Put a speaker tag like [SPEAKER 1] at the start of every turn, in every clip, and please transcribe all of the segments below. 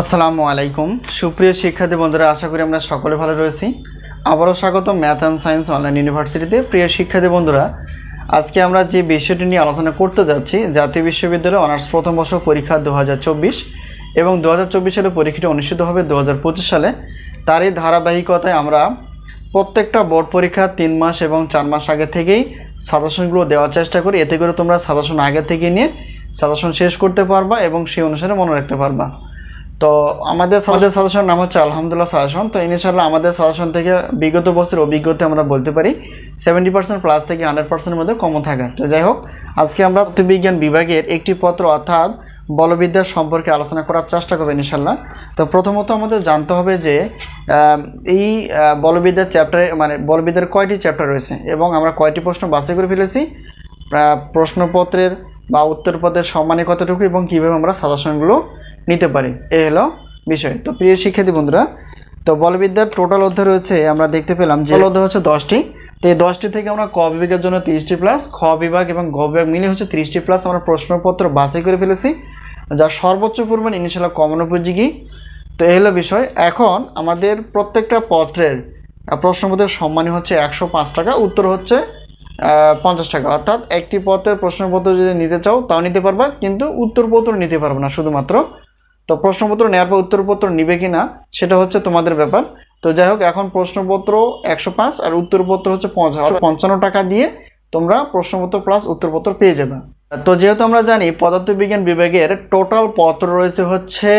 [SPEAKER 1] আসসালামু আলাইকুম। সুপ্রিয় শিক্ষার্থী বন্ধুরা, আশা করি আমরা সকলে ভালো রয়েছি। আবারও স্বাগত ম্যাথ অ্যান্ড সায়েন্স অনলাইন ইউনিভার্সিটিতে। প্রিয় শিক্ষার্থী বন্ধুরা, আজকে আমরা যে বিষয়টি নিয়ে আলোচনা করতে যাচ্ছি, জাতীয় বিশ্ববিদ্যালয় অনার্স প্রথম বর্ষ পরীক্ষা দু হাজার চব্বিশ এবং দু হাজার চব্বিশ সালে পরীক্ষাটি অনুষ্ঠিত হবে দু হাজার পঁচিশ সালে। তারই ধারাবাহিকতায় আমরা প্রত্যেকটা বোর্ড পরীক্ষা তিন মাস এবং চার মাস আগে থেকেই সাজেশনগুলো দেওয়ার চেষ্টা করি। এতে করে তোমরা সাজেশন আগে থেকে নিয়ে সাজেশন শেষ করতে পারবা এবং সেই অনুসারে মনে রাখতে পারবা। তো আমাদের আমাদের সাজেশন নাম হচ্ছে আলহামদুলিল্লাহ সাজেশন তো ইনশাল্লাহ আমাদের সাজেশন থেকে বিগত বছরের অভিজ্ঞতা আমরা বলতে পারি সেভেন্টি পার্সেন্ট প্লাস থেকে হান্ড্রেড পার্সেন্টের মধ্যে কমন থাকা। তো যাই হোক, আজকে আমরা বিজ্ঞান বিভাগের একটি পত্র অর্থাৎ বলবিদ্যা সম্পর্কে আলোচনা করার চেষ্টা করব ইনশাল্লাহ তো প্রথমত আমাদের জানতে হবে যে এই বলবিদ্যার চ্যাপ্টারে মানে বলবিদ্যার কয়টি চ্যাপ্টার রয়েছে এবং আমরা কয়টি প্রশ্ন বাছাই করে ফেলেছি? প্রশ্নপত্রের বা উত্তরপত্রের সম্মানে কতটুকু এবং কীভাবে আমরা সাজেশনগুলো নিতে পারি। এ হলো বিষয়। তো প্রিয় শিক্ষার্থী বন্ধুরা, তো বলবিদ্যার টোটাল অধ্যায় রয়েছে, আমরা দেখতে পেলাম যে অধ্যায় হচ্ছে দশটি। তো এই দশটি থেকে আমরা ক বিভাগের জন্য তিরিশটি প্লাস খ বিভাগ এবং গ বিভাগ মিলে হচ্ছে তিরিশটি প্লাস আমরা প্রশ্নপত্র বাছাই করে ফেলেছি যার সর্বোচ্চ পরিমাণ ইনিশিয়াল কমন উপযোগী। তো এই হলো বিষয়। এখন আমাদের প্রত্যেকটা পত্রের প্রশ্নপত্রের সম্মানী হচ্ছে একশো পাঁচ টাকা, উত্তর হচ্ছে পঞ্চাশ টাকা। অর্থাৎ একটি পত্রের প্রশ্নপত্র যদি নিতে চাও, তাও নিতে পারবা, কিন্তু উত্তরপত্র নিতে পারবে না, শুধুমাত্র তো প্রশ্নপত্র নেওয়ার পর উত্তরপত্র নিবে কি না সেটা হচ্ছে তোমাদের ব্যাপার। তো যাই হোক, এখন প্রশ্নপত্র একশো পাঁচ আর উত্তরপত্র হচ্ছে পঞ্চান্ন টাকা দিয়ে তোমরা প্রশ্নপত্র প্লাস উত্তরপত্র পেয়ে যাবে। তো যেহেতু আমরা জানি পদার্থবিজ্ঞান বিভাগের টোটাল পত্র রয়েছে হচ্ছে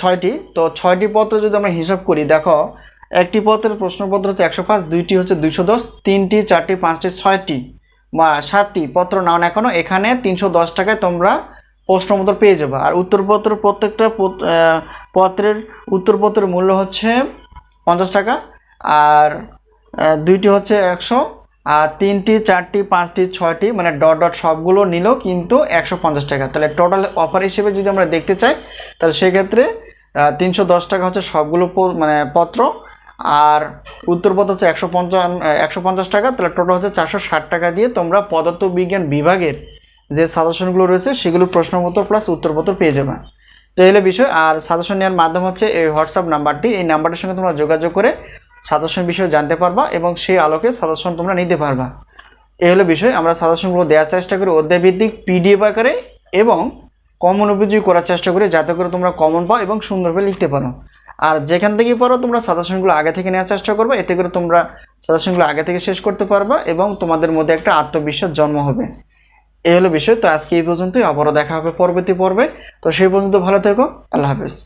[SPEAKER 1] ছয়টি। তো ছয়টি পত্র যদি আমরা হিসাব করি, দেখো, একটি পত্রের প্রশ্নপত্র হচ্ছে একশো পাঁচ, দুইটি হচ্ছে দুইশো দশ, তিনটি, চারটি, পাঁচটি, ছয়টি বা সাতটি পত্র নাও না এখনও, এখানে তিনশো দশ টাকায় তোমরা প্রশ্নপত্র পেয়ে যাবে। আর উত্তরপত্র প্রত্যেকটা পত্রের উত্তরপত্রের মূল্য হচ্ছে পঞ্চাশ টাকা, আর দুইটি হচ্ছে একশো, আর তিনটি, চারটি, পাঁচটি, ছয়টি মানে ডট ডট সবগুলো নিলেও কিন্তু একশো পঞ্চাশ টাকা। তাহলে টোটাল অফার হিসেবে যদি আমরা দেখতে চাই, তাহলে সেক্ষেত্রে তিনশো দশ টাকা হচ্ছে সবগুলো মানে পত্র, আর উত্তরপত্র হচ্ছে একশো পঞ্চান্ন একশো পঞ্চাশ টাকা, তাহলে টোটাল হচ্ছে চারশো ষাট টাকা দিয়ে তোমরা পদার্থবিজ্ঞান বিভাগের যে সাজেশনগুলো রয়েছে, সেগুলো প্রশ্নপত্র প্লাস উত্তরপত্র পেয়ে যাবে। তো এই হলো বিষয়। আর সাজেশন নেওয়ার মাধ্যম হচ্ছে এই হোয়াটসঅ্যাপ নাম্বারটি। এই নাম্বারটির সঙ্গে তোমরা যোগাযোগ করে সাজেশন বিষয়ে জানতে পারবা এবং সেই আলোকে সাজেশন তোমরা নিতে পারবা। এই হলো বিষয়। আমরা সাজেশনগুলো দেওয়ার চেষ্টা করি অধ্যায় ভিত্তিক পিডিএফ আকারে এবং কমন উপযোগী করার চেষ্টা করি যাতে করে তোমরা কমন পাও এবং সুন্দরভাবে লিখতে পারো। আর যেখান থেকেই পারো, তোমরা সাজেশনগুলো আগে থেকে নেওয়ার চেষ্টা করবে। এতে করে তোমরা সাজেশনগুলো আগে থেকে শেষ করতে পারবা এবং তোমাদের মধ্যে একটা আত্মবিশ্বাস জন্ম হবে। এই হলো বিষয়। তো আজকে এই পর্যন্তই। আবারও দেখা হবে পরবর্তী পর্বে। তো সেই পর্যন্ত ভালো থেকো। আল্লাহ হাফেজ।